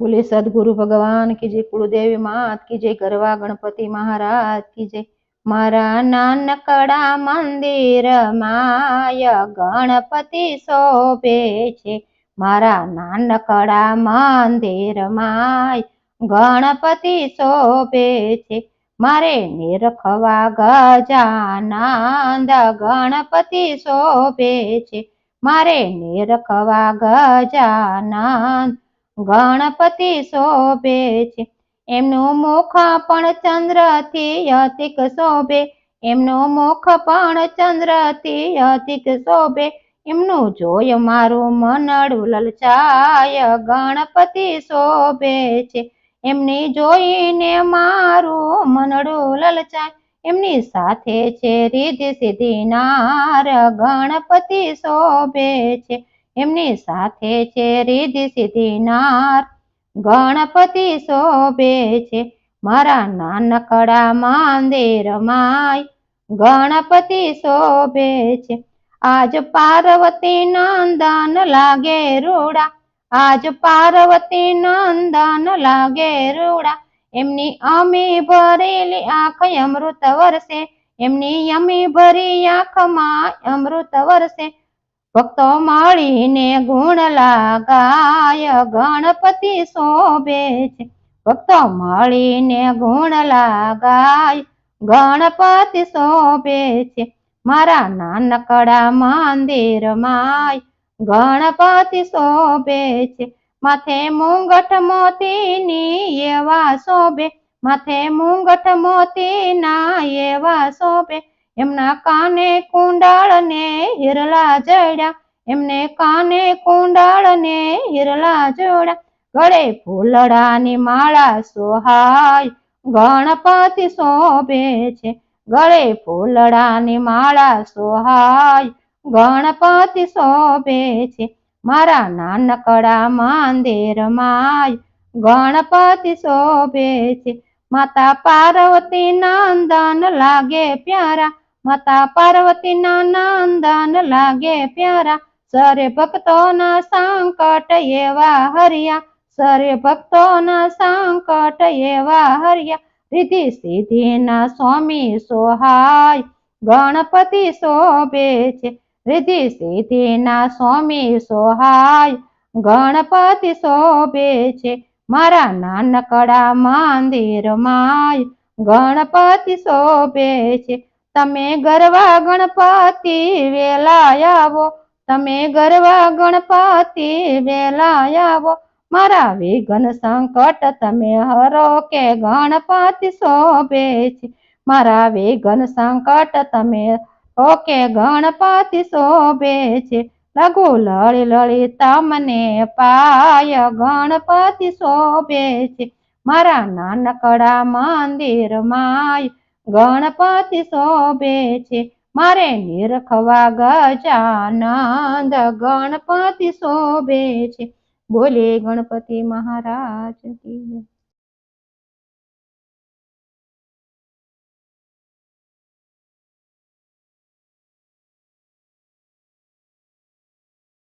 બોલે, સદગુરુ ભગવાન, કી જય કુળદેવી માત, કી જય ગરવા ગણપતિ મહારાજ, કી જય મારા નાનકડા મંદિર માય ગણપતિ શોભે છે. મારા નાનકડા મંદિર માય ગણપતિ શોભે છે. મારે નિરખવા ગજાનંદ ગણપતિ શોભે છે. મારે નિરખવા ગજાનંદ ગણપતિ શોભે છે. એમનું મુખ પણ ચંદ્રથી અતિક શોભે. એમનું મુખ પણ ચંદ્રથી અતિક શોભે. એમનું જોય મારું મનડું લલચાય ગણપતિ શોભે છે. એમની જોઈને મારું મનડું લલચાય એમની સાથે છે રીધ સિદ્ધિનાર, ગણપતિ શોભે છે. એમની સાથે છે રીધિ સિદ્ધિનાર ગણપતિ શોભે છે મારા નાનકડા મંદિર માય. ગણપતિ શોભે છે આજ પાર્વતી નંદન લાગે રૂડા. આજ પાર્વતી નંદન લાગે રૂડા. એમની અમી ભરેલી આંખ અમૃત વરસે. એમની અમી ભરી આંખમાં અમૃત વરસે. ભક્તો મળીને ગુણ લાગાય, ગણપતિ શોભે છે. ભક્તો મળીને ગુણ લાગાય, ગણપતિ શોભે છે. મારા નાનકડા મંદિર માય ગણપતિ શોભે છે. માથે મુંગટ મોતીની એવા શોભે, માથે મુંગટ મોતીના એવા શોભે એમના કાને કુંડાળ ને હિરલા જડ્યા, એમને કાને કુંડાળ ને હિરલા જોડ્યા. ગળે ફૂલડાની માળા સોહાય ગણપતિ શોભે છે. ગળે ફૂલડાની માળા સોહાય ગણપતિ શોભે છે. મારા નાનકડા મંદિર માય, ગણપતિ શોભે છે. માતા પાર્વતી નંદન લાગે પ્યારા માતા પાર્વતીના નંદન લાગે પ્યારા. સરે ભક્તોના સંકટ એવા હરિયા. સરે ભક્તોના સંકટ એવા હરિયા. રીધિ સિદ્ધિના સ્વામી સોહાય. ગણપતિ શોભે છે. રીધિ સિદ્ધિના સ્વામી સોહાય. ગણપતિ શોભે છે. મારા નાનકડા મંદિર માય ગણપતિ શોભે છે. તમે ગરવા ગણપતિ વેલા આવો. તમે ગરવા ગણપતિ વેલા આવો. મારા વિઘ્ન સંકટ તમે હરો કે ગણપતિ શોભે છે. મારા વિઘ્ન સંકટ તમે ઓકે ગણપતિ શોભે છે. લઘુ લળી લળી તમને પાય ગણપતિ શોભે છે. મારા નાનકડા મંદિર માય ગણપતિ શોભે છે. મારે નિરખવા ગજાનંદ ગણપતિ શોભે છે. બોલે ગણપતિ મહારાજ કી